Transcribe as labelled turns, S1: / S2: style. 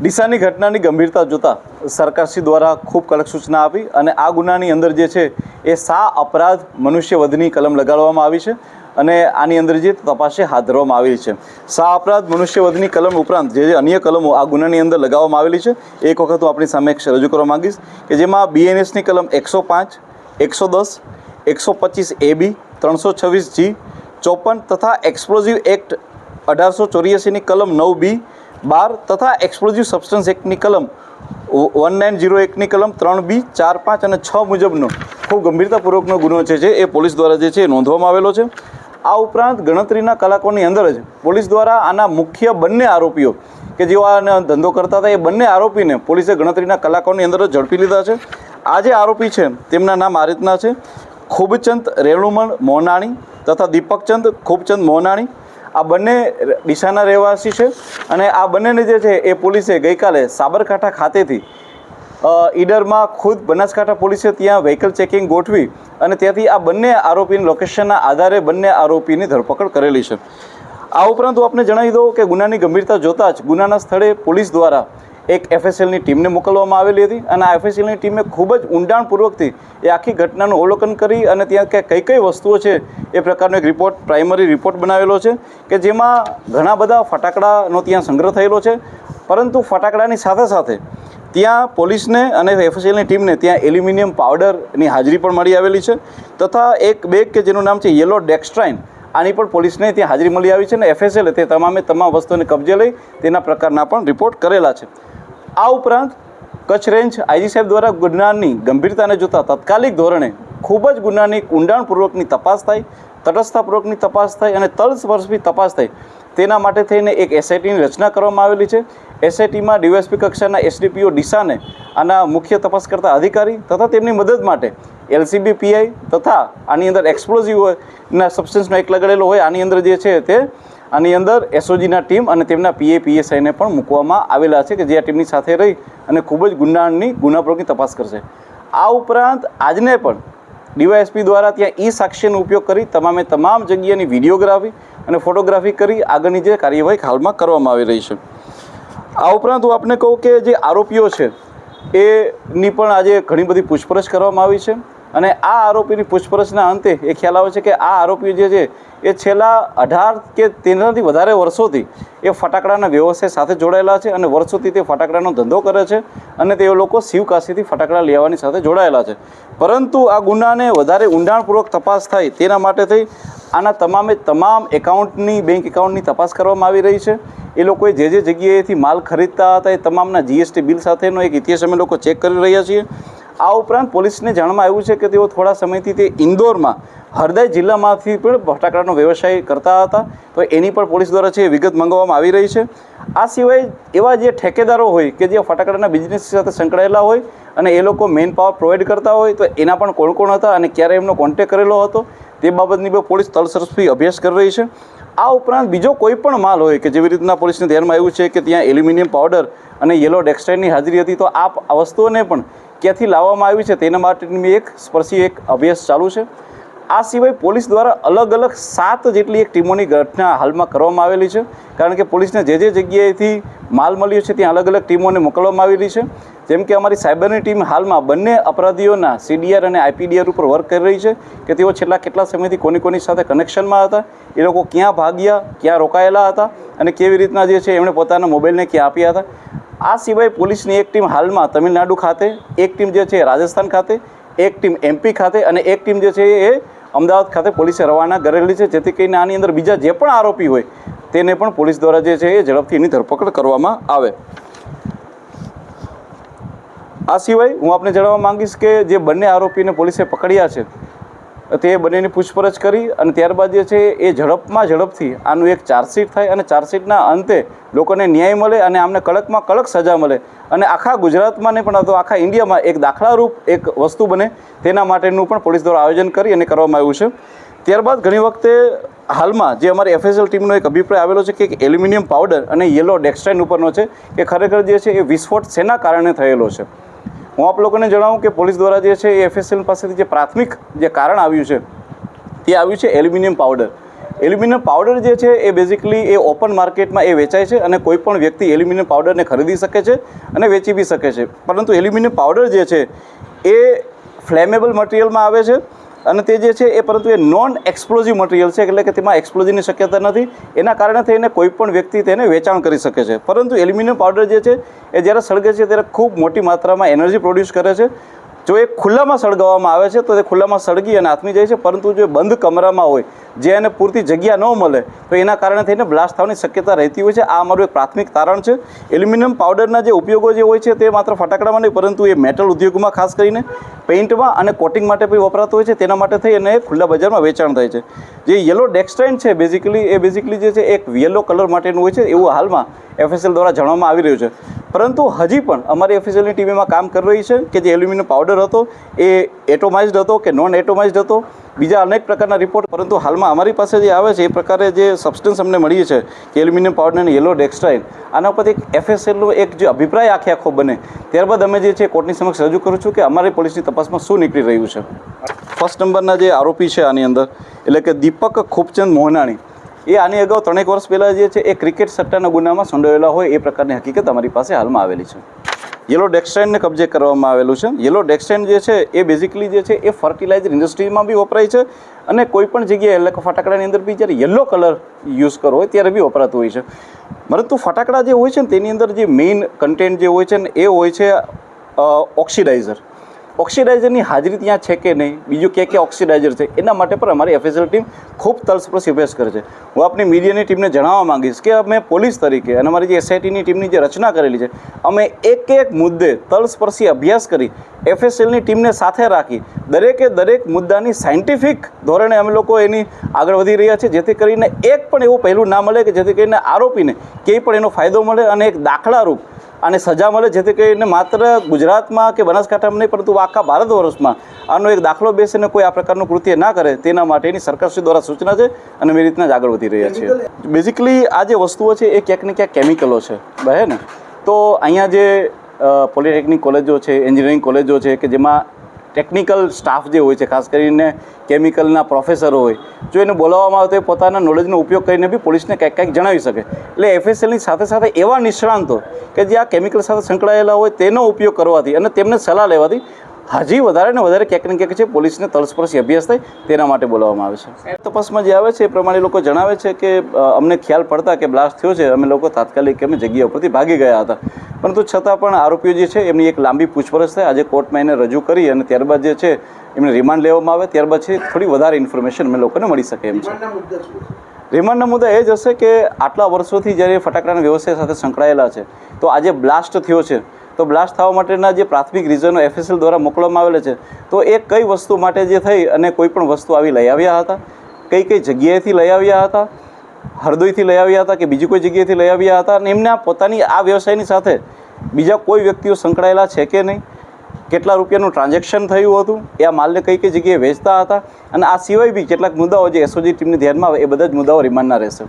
S1: ડીસાની ઘટનાની ગંભીરતા જોતા સરકારશ્રી દ્વારા ખૂબ કડક સૂચના આપી અને આ ગુનાની અંદર જે છે એ સા અપરાધ મનુષ્યવધની કલમ લગાડવામાં આવી છે અને આની અંદર જે તપાસે હાથ ધરવામાં આવેલી છે. સા અપરાધ મનુષ્યવધની કલમ ઉપરાંત જે જે અન્ય કલમો આ ગુનાની અંદર લગાવવામાં આવેલી છે, એક વખત હું આપણી સામે રજૂ કરવા માંગીશ કે જેમાં બીએનએસની કલમ એકસો પાંચ, એકસો દસ, એકસો પચીસ એ બી, ત્રણસો છવ્વીસ જી, ચોપન તથા એક્સપ્લોઝિવ એક્ટ અઢારસો ચોર્યાસીની કલમ નવ બી બાર તથા એક્સપ્લોઝિવ સબસ્ટન્સ એક્ટની કલમ વન નાઇન ઝીરો એકની કલમ ત્રણ બી ચાર પાંચ અને છ મુજબનો ખૂબ ગંભીરતાપૂર્વકનો ગુનો છે જે એ પોલીસ દ્વારા જે છે એ નોંધવામાં આવેલો છે. આ ઉપરાંત ગણતરીના કલાકોની અંદર જ પોલીસ દ્વારા આના મુખ્ય બંને આરોપીઓ કે જેઓ આને ધંધો કરતા હતા એ બંને આરોપીને પોલીસે ગણતરીના કલાકોની અંદર જ ઝડપી લીધા છે. આ જે આરોપી છે તેમના નામ આ રીતના છે. ખૂબચંદ રેણુમણ મોનાણી તથા દીપકચંદ ખૂબચંદ મોનાણી આ બંને ડીસાના રહેવાસી છે અને આ બંનેને જે છે એ પોલીસે ગઈકાલે સાબરકાંઠા ખાતેથી ઈડરમાં ખુદ બનાસકાંઠા પોલીસે ત્યાં વ્હીકલ ચેકિંગ ગોઠવી અને ત્યાંથી આ બંને આરોપીની લોકેશનના આધારે બંને આરોપીની ધરપકડ કરેલી છે. આ ઉપરાંત હું આપને જણાવી દઉં કે ગુનાની ગંભીરતા જોતાં જ ગુનાના સ્થળે પોલીસ દ્વારા એક એફએસએલની ટીમને મોકલવામાં આવેલી હતી અને આ એફએસએલની ટીમે ખૂબ જ ઊંડાણપૂર્વકથી એ આખી ઘટનાનું અવલોકન કરી અને ત્યાં કે કઈ કઈ વસ્તુઓ છે એ પ્રકારનો એક રિપોર્ટ પ્રાઇમરી રિપોર્ટ બનાવેલો છે કે જેમાં ઘણા બધા ફટાકડાનો ત્યાં સંગ્રહ થયેલો છે. પરંતુ ફટાકડાની સાથે સાથે ત્યાં પોલીસને અને એફએસએલની ટીમને ત્યાં એલ્યુમિનિયમ પાવડરની હાજરી પણ મળી આવેલી છે તથા એક બેગ કે જેનું નામ છે યલો ડેક્સ્ટ્રાઇન આની પણ પોલીસને ત્યાં હાજરી મળી આવી છે અને એફએસએલે તે તમામે તમામ વસ્તુઓને કબજે લઈ તેના પ્રકારના પણ રિપોર્ટ કરેલા છે. આ ઉપરાંત કચ્છ રેન્જ આઈજી સાહેબ દ્વારા ગુનાની ગંભીરતાને જોતા તાત્કાલિક ધોરણે ખૂબ જ ગુનાની ઊંડાણપૂર્વકની તપાસ થાય, તટસ્થતાપૂર્વકની તપાસ થાય અને તલસ્પર્શી તપાસ થાય. તેના માટે થઈને એક એસઆઈટીની રચના કરવામાં આવેલી છે. એસઆઈટીમાં ડીવાયએસપી કક્ષાના એસડીપીઓ ડીસાને આના મુખ્ય તપાસ કરતા અધિકારી તથા તેમની મદદ માટે એલસીબી પીઆઈ તથા આની અંદર એક્સપ્લોઝિવ ના સબસ્ટન્સનો એક લગાડેલો હોય, આની અંદર જે છે તે આની અંદર એસઓજીના ટીમ અને તેમના પીએ પીએસઆઈને પણ મૂકવામાં આવેલા છે કે જે આ ટીમની સાથે રહી અને ખૂબ જ ગુનાની ગુનાપ્રોગની તપાસ કરશે. આ ઉપરાંત આજને પણ ડીવાયએસપી દ્વારા ત્યાં ઈ સાક્ષીનો ઉપયોગ કરી તમામે તમામ જગ્યાની વિડીયોગ્રાફી અને ફોટોગ્રાફી કરી આગળની જે કાર્યવાહી હાલમાં કરવામાં આવી રહી છે. આ ઉપરાંત હું આપને કહું કે જે આરોપીઓ છે, એની પણ આજે ઘણી બધી પૂછપરછ કરવામાં આવી છે. અને આ આરોપીની પૂછપરછના અંતે એ ખ્યાલ આવે છે કે આ આરોપીઓ જે છે, એ છેલ્લા અઢાર કે તેનાથી વધારે વર્ષોથી એ ફટાકડાના વ્યવસાય સાથે જોડાયેલા છે અને વર્ષોથી તે ફટાકડાનો ધંધો કરે છે અને તે લોકો શિવકાશીથી ફટાકડા લેવાની સાથે જોડાયેલા છે. પરંતુ આ ગુનાને વધારે ઊંડાણપૂર્વક તપાસ થાય તેના માટે થઈ આના તમામે તમામ એકાઉન્ટની, બેંક એકાઉન્ટની તપાસ કરવામાં આવી રહી છે. એ લોકોએ જે જે જગ્યાએથી માલ ખરીદતા હતા એ તમામના જીએસટી બિલ સાથેનો એક ઇતિહાસ અમે લોકો ચેક કરી રહ્યા છીએ. આ ઉપરાંત પોલીસને જાણવામાં આવ્યું છે કે તેઓ થોડા સમયથી તે ઇન્દોરમાં હરદય જિલ્લામાંથી પણ ફટાકડાનો વ્યવસાય કરતા હતા. તો એની પણ પોલીસ દ્વારા છે વિગત મંગાવવામાં આવી રહી છે. આ સિવાય એવા જે ઠેકેદારો હોય કે જે ફટાકડાના બિઝનેસ સાથે સંકળાયેલા હોય અને એ લોકો મેન પાવર પ્રોવાઈડ કરતા હોય, તો એના પણ કોણ કોણ હતા અને ક્યારે એમનો કોન્ટેક કરેલો હતો, તે બાબતની પણ પોલીસ તલસરફી અભ્યાસ કરી રહી છે. આ ઉપરાંત બીજો કોઈ પણ માલ હોય કે જેવી રીતના પોલીસને ધ્યાનમાં આવ્યું છે કે ત્યાં એલ્યુમિનિયમ પાવડર અને યેલો ડેક્સટાઇનની હાજરી હતી, તો આ વસ્તુઓને પણ ક્યાંથી લાવવામાં આવી છે તેના માટેની એક સ્પર્શી એક અભ્યાસ ચાલુ છે. આ સિવાય પોલીસ દ્વારા અલગ અલગ સાત જેટલી એક ટીમોની ઘટના હાલમાં કરવામાં આવેલી છે. કારણ કે પોલીસને જે જે જગ્યાએથી માલ મળ્યો છે ત્યાં અલગ અલગ ટીમોને મોકલવામાં આવેલી છે. જેમ કે અમારી સાયબરની ટીમ હાલમાં બંને અપરાધીઓના સીડીઆર અને આઈપીડીઆર ઉપર વર્ક કરી રહી છે કે તેઓ છેલ્લા કેટલા સમયથી કોની કોની સાથે કનેક્શનમાં હતા, એ લોકો ક્યાં ભાગ્યા, ક્યાં રોકાયેલા હતા અને કેવી રીતના જે છે એમણે પોતાના મોબાઈલને ક્યાં આપ્યા હતા. આ સિવાય પોલીસની એક ટીમ હાલમાં તમિલનાડુ ખાતે, એક ટીમ જે છે રાજસ્થાન ખાતે, એક ટીમ એમપી ખાતે અને એક ટીમ જે છે એ અમદાવાદ ખાતે પોલીસે રવાના કરેલી છે. જેથી કરીને આની અંદર બીજા જે પણ આરોપી હોય, તેને પણ પોલીસ દ્વારા જે છે એ ઝડપથી એની ધરપકડ કરવામાં આવે. આ સિવાય હું આપને જણાવવા માંગીશ કે જે બંને આરોપીને પોલીસે પકડ્યા છે તે બંનેની પૂછપરછ કરી અને ત્યારબાદ જે છે એ ઝડપમાં ઝડપથી આનું એક ચાર્જશીટ થાય અને ચાર્જશીટના અંતે લોકોને ન્યાય મળે અને આમને કડકમાં કડક સજા મળે. અને આખા ગુજરાતમાં ને પણ અથવા આખા ઇન્ડિયામાં એક દાખલારૂપ એક વસ્તુ બને તેના માટેનું પણ પોલીસ દ્વારા આયોજન કરી અને કરવામાં આવ્યું છે. ત્યારબાદ ઘણી વખતે હાલમાં જે અમારી એફએસએલ ટીમનો એક અભિપ્રાય આવેલો છે કે એલ્યુમિનિયમ પાવડર અને યેલો ડેક્સ્ટાઇન ઉપરનો છે કે ખરેખર જે છે એ વિસ્ફોટ શેના કારણે થયેલો છે? હું આપ લોકોને જણાવું કે પોલીસ દ્વારા જે છે એ એફએસએલ પાસેથી જે પ્રાથમિક જે કારણ આવ્યું છે, તે આવ્યું છે એલ્યુમિનિયમ પાવડર. એલ્યુમિનિયમ પાવડર જે છે એ બેઝિકલી એ ઓપન માર્કેટમાં એ વેચાય છે અને કોઈ પણ વ્યક્તિ એલ્યુમિનિયમ પાવડરને ખરીદી શકે છે અને વેચી બી શકે છે. પરંતુ એલ્યુમિનિયમ પાવડર જે છે એ ફ્લેમેબલ મટીરિયલમાં આવે છે અને તે જે છે એ પરંતુ એ નોન એક્સપ્લોઝિવ મટીરિયલ છે, એટલે કે તેમાં એક્સપ્લોઝિવની શક્યતા નથી. એના કારણે થઈને કોઈ પણ વ્યક્તિ તેને વેચાણ કરી શકે છે. પરંતુ એલ્યુમિનિયમ પાવડર જે છે, એ જ્યારે સળગે છે ત્યારે ખૂબ મોટી માત્રામાં એનર્જી પ્રોડ્યુસ કરે છે. જો એ ખુલ્લામાં સળગાવવામાં આવે છે, તો તે ખુલ્લામાં સળગી અને આથમી જાય છે. પરંતુ જો બંધ કમરામાં હોય જે એને પૂરતી જગ્યા ન મળે, તો એના કારણે થઈને બ્લાસ્ટ થવાની શક્યતા રહેતી હોય છે. આ અમારું એક પ્રાથમિક તારણ છે. એલ્યુમિનિયમ પાવડરના જે ઉપયોગો જે હોય છે તે માત્ર ફટાકડામાં નહીં, પરંતુ એ મેટલ ઉદ્યોગમાં ખાસ કરીને પેઇન્ટમાં અને કોટિંગ માટે પણ વપરાતો હોય છે. તેના માટે થઈ અને ખુલ્લા બજારમાં વેચાણ થાય છે. જે યલો ડેક્સ્ટ્રાઇન છે બેઝિકલી એ બેઝિકલી જે છે એક યલો કલર માટેનું હોય છે, એવું હાલમાં એફએસએલ દ્વારા જાણવામાં આવી રહ્યું છે. પરંતુ હજી પણ અમારી એફએસએલની ટીમમાં કામ કરી રહી છે કે જે એલ્યુમિનિયમ પાવડર હતો, એ એટોમાઇઝડ હતો કે નોન એટોમાઇઝડ હતો બીજા અનેક પ્રકારના રિપોર્ટ પરંતુ હાલમાં અમારી પાસે જે આવે છે, એ પ્રકારે જે સબસ્ટન્સ અમને મળી છે, કે એલ્યુમિનિયમ પાવડર અને યલો ડેક્સ્ટ્રાઇન આના ઉપર એક એફએસએલનો એક જે અભિપ્રાય આખે આખો બને. ત્યારબાદ અમે જે છે, કોર્ટની સમક્ષ રજૂ કરું છું કે અમારી પોલીસની તપાસમાં શું નીકળી રહ્યું છે. ફર્સ્ટ નંબરના જે આરોપી છે આની અંદર, એટલે કે દીપક ખૂબચંદ મોહનાણી, એ આની અગાઉ ત્રણેક વર્ષ પહેલાં જે છે, એ ક્રિકેટ સટ્ટાના ગુનામાં સંડોયેલા હોય, એ પ્રકારની હકીકત અમારી પાસે હાલમાં આવેલી છે. યલો ડેક્સટાઇનને કબજે કરવામાં આવેલું છે. યલો ડેક્સટાઇન જે છે, એ બેઝિકલી જે છે, એ ફર્ટિલાઇઝર ઇન્ડસ્ટ્રીમાં બી વપરાય છે અને કોઈ પણ જગ્યાએ એટલે કે ફટાકડાની અંદર બી જ્યારે યલો કલર યુઝ કરવો હોય ત્યારે બી વપરાતું હોય છે. પરંતુ ફટાકડા જે હોય છે ને, તેની અંદર જે મેઇન કન્ટેન્ટ જે હોય છે ને, એ હોય છે ઓક્સિડાઇઝર ઓક્સિડાઇઝરની હાજરી ત્યાં છે કે નહીં? બીજું ક્યાં ક્યાં ઓક્સિડાઇઝર છે? એના માટે પણ અમારી એફએસએલ ટીમ ખૂબ તલસ્પર્શી અભ્યાસ કરે છે. હું આપણી મીડિયાની ટીમને જણાવવા માંગીશ કે અમે પોલીસ તરીકે અને અમારી જે એસઆઈટીની ટીમની જે રચના કરેલી છે, અમે એક એક મુદ્દે તલસ્પર્શી અભ્યાસ કરી એફએસએલની ટીમને સાથે રાખી દરેકે દરેક મુદ્દાની સાયન્ટિફિક ધોરણે અમે લોકો એની આગળ વધી રહ્યા છે જેથી કરીને એક પણ એવું પહેલું ના મળે કે જેથી કરીને આરોપીને ક્યાંય પણ એનો ફાયદો મળે અને એક દાખલારૂપ અને સજા મળે જેથી કરીને માત્ર ગુજરાતમાં કે બનાસકાંઠામાં નહીં પરંતુ આખા ભારત વર્ષમાં આનો એક દાખલો બેસીને કોઈ આ પ્રકારનું કૃત્ય ના કરે તેના માટેની સરકારશ્રી દ્વારા સૂચના છે અને અમે રીતના જ આગળ વધી રહ્યા છીએ. બેઝિકલી આ જે વસ્તુઓ છે એ ક્યાંક ને ક્યાંક કેમિકલો છે બહે ને? તો અહીંયા જે પોલિટેકનિક કોલેજો છે એન્જિનિયરિંગ કોલેજો છે કે જેમાં ટેકનિકલ સ્ટાફ જે હોય છે, ખાસ કરીને કેમિકલના પ્રોફેસરો હોય, જો એને બોલાવવામાં આવે તો એ પોતાના નોલેજનો ઉપયોગ કરીને બી પોલીસને કંઈક કંઈક જણાવી શકે. એટલે એફએસએલની સાથે સાથે એવા નિષ્ણાંતો કે જે આ કેમિકલ સાથે સંકળાયેલા હોય તેનો ઉપયોગ કરવાથી અને તેમને સલાહ લેવાથી હજી વધારે ને વધારે ક્યાંક ને ક્યાંક છે પોલીસને તલસ્પર્શી અભ્યાસ થાય તેના માટે બોલાવવામાં આવે છે. તપાસમાં જે આવે છે એ પ્રમાણે લોકો જણાવે છે કે અમને ખ્યાલ પડતા કે બ્લાસ્ટ થયો છે અમે લોકો તાત્કાલિક અમે જગ્યા ઉપરથી ભાગી ગયા હતા. પરંતુ છતાં પણ આરોપીઓ જે છે એમની એક લાંબી પૂછપરછ થાય આજે કોર્ટમાં એને રજૂ કરી અને ત્યારબાદ જે છે એમને રિમાન્ડ લેવામાં આવે ત્યારબાદ છે થોડી વધારે ઇન્ફોર્મેશન અમે લોકોને મળી શકે એમ છે? રિમાન્ડના મુદ્દા એ જ હશે કે આટલા વર્ષોથી જ્યારે ફટાકડાના વ્યવસાય સાથે સંકળાયેલા છે તો આજે બ્લાસ્ટ થયો છે તો બ્લાસ્ટ થવા માટેના જે પ્રાથમિક રીઝનો એફએસએલ દ્વારા મોકલવામાં આવેલા છે, તો એ કઈ વસ્તુ માટે જે થઈ અને કોઈ પણ વસ્તુ આવી લઈ આવ્યા હતા? કઈ કઈ જગ્યાએથી લઈ આવ્યા હતા? હરદોઈથી લઈ આવ્યા હતા કે બીજી કોઈ જગ્યાએથી લઈ આવ્યા હતા? અને એમના પોતાની આ વ્યવસાયની સાથે બીજા કોઈ વ્યક્તિઓ સંકળાયેલા છે કે નહીં? કેટલા રૂપિયાનું ટ્રાન્ઝેક્શન થયું હતું? એ આ માલને કઈ કઈ જગ્યાએ વેચતા હતા? અને આ સિવાય બી કેટલાક મુદ્દાઓ જે એસઓજી ટીમની ધ્યાનમાં આવે, એ બધા જ મુદ્દાઓ રિમાન્ડના રહેશે.